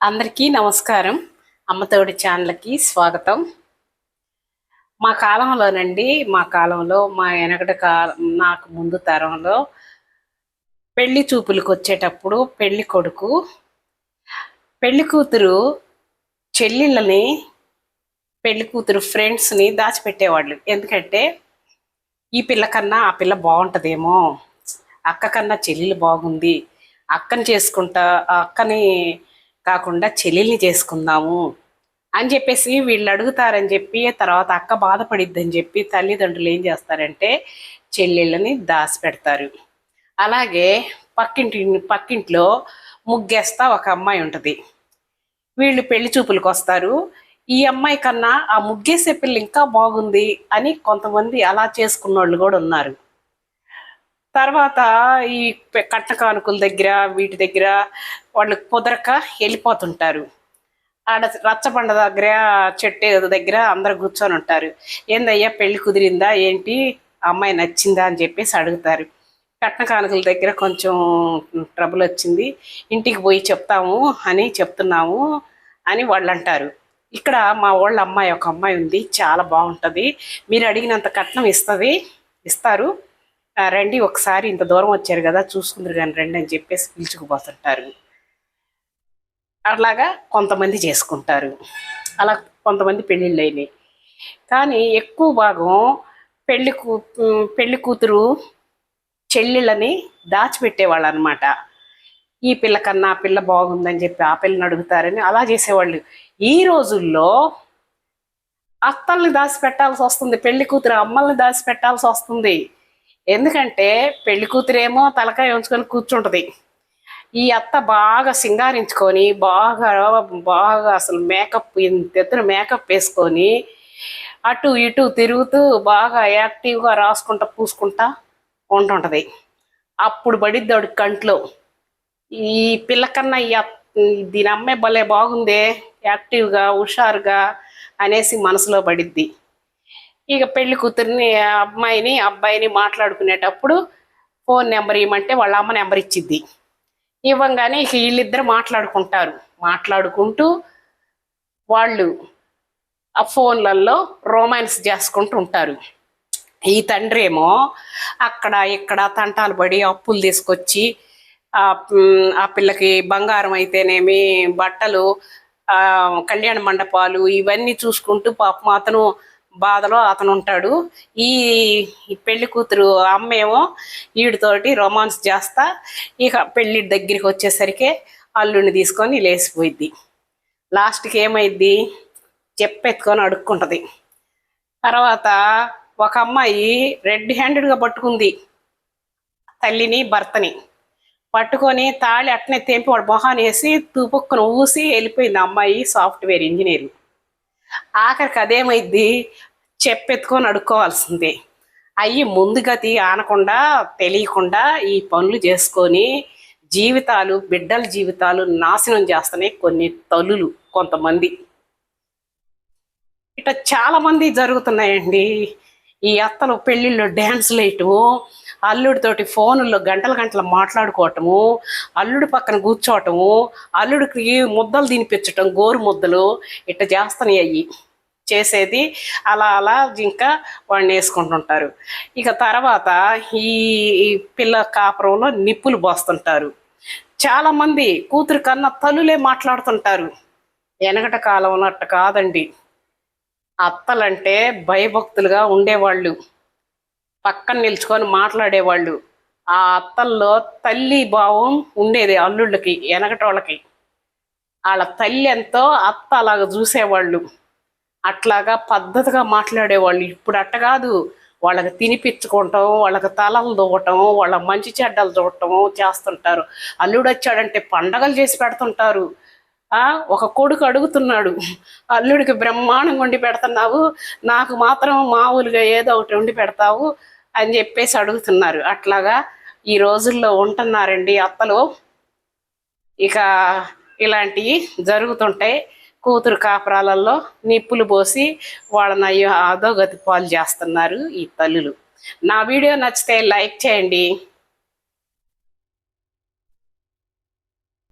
అందరికీ నమస్కారం. అమ్మతోడి ఛానల్కి స్వాగతం. మా కాలంలోనండి మా కాలంలో మా వెనకటి కాలం నాకు ముందు తరంలో పెళ్ళి చూపులకు వచ్చేటప్పుడు పెళ్ళి కొడుకు పెళ్ళి కూతురు చెల్లెళ్ళని పెళ్ళి కూతురు ఫ్రెండ్స్ని దాచిపెట్టేవాళ్ళు. ఎందుకంటే ఈ పిల్ల కన్నా ఆ పిల్ల బాగుంటుందేమో అక్క కన్నా చెల్లెలు బాగుంది అక్కని చేసుకుంటా అక్కని కాకుండా చెల్లెల్ని చేసుకుందాము అని చెప్పేసి వీళ్ళు అడుగుతారని చెప్పి తర్వాత అక్క బాధపడిద్దని చెప్పి తల్లిదండ్రులు ఏం చేస్తారంటే చెల్లెళ్ళని దాచి పెడతారు అలాగే పక్కింటి పక్కింట్లో ముగ్గేస్తా ఒక అమ్మాయి ఉంటుంది. వీళ్ళు పెళ్ళి చూపులకు వస్తారు. ఈ అమ్మాయి కన్నా ఆ ముగ్గేసే పిల్ల ఇంకా బాగుంది అని కొంతమంది అలా చేసుకున్న వాళ్ళు కూడా ఉన్నారు. తర్వాత ఈ కట్ట కానుకల దగ్గర వీటి దగ్గర వాళ్ళు కుదరక వెళ్ళిపోతుంటారు. ఆడ రచ్చబండ దగ్గర చెట్టు దగ్గర అందరు కూర్చొని ఉంటారు. ఏందయ్యా పెళ్ళి కుదిరిందా? ఏంటి? అమ్మాయి నచ్చిందా? అని చెప్పేసి అడుగుతారు. కట్న కానుకల దగ్గర కొంచెం ట్రబుల్ వచ్చింది. ఇంటికి పోయి చెప్తాము అని చెప్తున్నాము అని వాళ్ళు అంటారు. ఇక్కడ మా వాళ్ళ అమ్మాయి ఒక అమ్మాయి ఉంది. చాలా బాగుంటుంది. మీరు అడిగినంత కట్నం ఇస్తుంది ఇస్తారు. రండి ఒకసారి ఇంత దూరం వచ్చారు కదా చూసుకుందరు కానీ రండి అని చెప్పేసి పిలుచుకుపోతుంటారు. అలాగా కొంతమంది చేసుకుంటారు. అలా కొంతమంది పెళ్ళిళ్ళు అయినాయి. కానీ ఎక్కువ భాగం పెళ్ళి కూ పెళ్ళి కూతురు చెల్లెళ్ళని దాచిపెట్టేవాళ్ళు అనమాట ఈ పిల్ల కన్నా ఆ పిల్ల బాగుందని చెప్పి ఆ పిల్లని అడుగుతారని అలా చేసేవాళ్ళు. ఈ రోజుల్లో అత్తల్ని దాచి పెట్టాల్సి వస్తుంది పెళ్ళి కూతురు అమ్మల్ని దాచి పెట్టాల్సి వస్తుంది. ఎందుకంటే పెళ్ళి కూతురేమో తలకాయ ఉంచుకొని కూర్చుంటుంది. ఈ అత్త బాగా సింగారించుకొని బాగా బాగా అసలు మేకప్ ఇంత ఎత్తున మేకప్ వేసుకొని అటు ఇటు తిరుగుతూ బాగా యాక్టివ్గా రాసుకుంటా పూసుకుంటా ఉంటుంటుంది. అప్పుడు పడిద్ది ఆవిడ కంట్లో. ఈ పిల్లకన్నా ఈ దీని అమ్మాయి భలే బాగుందే యాక్టివ్గా హుషారుగా అనేసి మనసులో పడిద్ది. ఇక పెళ్ళి కూతుర్ని అమ్మాయిని అబ్బాయిని మాట్లాడుకునేటప్పుడు ఫోన్ నెంబర్ ఇవ్వమంటే వాళ్ళ అమ్మ నెంబర్ ఇచ్చిద్ది. ఇవ్వంగానే ఇక వీళ్ళిద్దరు మాట్లాడుకుంటారు. మాట్లాడుకుంటూ వాళ్ళు ఆ ఫోన్లలో రొమాన్స్ చేసుకుంటూ ఉంటారు. ఈ తండ్రి ఏమో అక్కడ ఇక్కడ తంటాలు పడి అప్పులు తీసుకొచ్చి ఆ ఆ పిల్లకి బంగారం అయితేనేమి బట్టలు ఆ కళ్యాణ మండపాలు ఇవన్నీ చూసుకుంటూ పాపం అతను బాధలో అతను ఉంటాడు. ఈ పెళ్ళి కూతురు అమ్మేమో వీడితోటి రొమాన్స్ చేస్తా. ఇక పెళ్ళి దగ్గరికి వచ్చేసరికి అల్లుడిని తీసుకొని లేచిపోయిద్ది. లాస్ట్కి ఏమైద్ది? చెప్పెత్తుకొని అడుక్కుంటుంది. తర్వాత ఒక అమ్మాయి రెడ్ హ్యాండెడ్గా పట్టుకుంది. తల్లిని భర్తని. పట్టుకొని తాళి అట్నే తెంపి వాడు మొహాన్ని వేసి తుపుక్కును ఊసి వెళ్ళిపోయింది అమ్మాయి సాఫ్ట్వేర్ ఇంజనీర్ ఆఖరికి అదేమైద్ది? చెప్పెత్తుకొని అడుక్కోవాల్సిందే. అయ్యి ముందుగతి ఆనకుండా తెలియకుండా ఈ పనులు చేసుకొని జీవితాలు బిడ్డల జీవితాలు నాశనం చేస్తున్నాయి కొన్ని తల్లులు కొంతమంది. ఇట్లా చాలా మంది జరుగుతున్నాయండి. ఈ అత్తలు పెళ్ళిళ్ళు డ్యాన్స్ వేయటము అల్లుడితోటి ఫోనుల్లో గంటల గంటలు మాట్లాడుకోవటము అల్లుడి పక్కన కూర్చోవటము అల్లుడికి ముద్దలు తినిపించటం గోరు ముద్దలు ఇట్ట చేస్తున్నాయి అయ్యి చేసేది అలా అలా ఇంకా వాడిని వేసుకుంటుంటారు. ఇక తర్వాత ఈ పిల్ల కాపురంలో నిప్పులు పోస్తుంటారు. చాలామంది కూతురు కన్నా తల్లులే మాట్లాడుతుంటారు. వెనకట కాలం అట్ట కాదండి. అత్తలంటే భయభక్తులుగా ఉండేవాళ్ళు. పక్కన నిల్చుకొని మాట్లాడేవాళ్ళు. ఆ అత్తల్లో తల్లి భావం ఉండేది అల్లుళ్ళకి వెనకటోళ్ళకి. వాళ్ళ తల్లి ఎంతో అత్త అలాగ చూసేవాళ్ళు. అట్లాగా పద్ధతిగా మాట్లాడేవాళ్ళు. ఇప్పుడు అట్ట కాదు. వాళ్ళకి తినిపించుకోవటం వాళ్ళకి తలలు దూవటం వాళ్ళ మంచి చెడ్డలు చూడటం చేస్తుంటారు. అల్లుడు వచ్చాడంటే పండగలు చేసి పెడుతుంటారు. ఒక కొడుకు అడుగుతున్నాడు. అల్లుడికి బ్రహ్మాండంగా వండి పెడుతున్నావు. నాకు మాత్రం మామూలుగా ఏదో ఒకటి వండి పెడతావు. అని చెప్పేసి అడుగుతున్నారు. అట్లాగా ఈ రోజుల్లో ఉంటున్నారండి అత్తలు. ఇక ఇలాంటివి జరుగుతుంటాయి కూతురు కాపురాలలో నిప్పులు పోసి వాళ్ళని అయ్యో అదో పాలు చేస్తున్నారు ఈ తల్లులు. నా వీడియో నచ్చితే లైక్ చేయండి.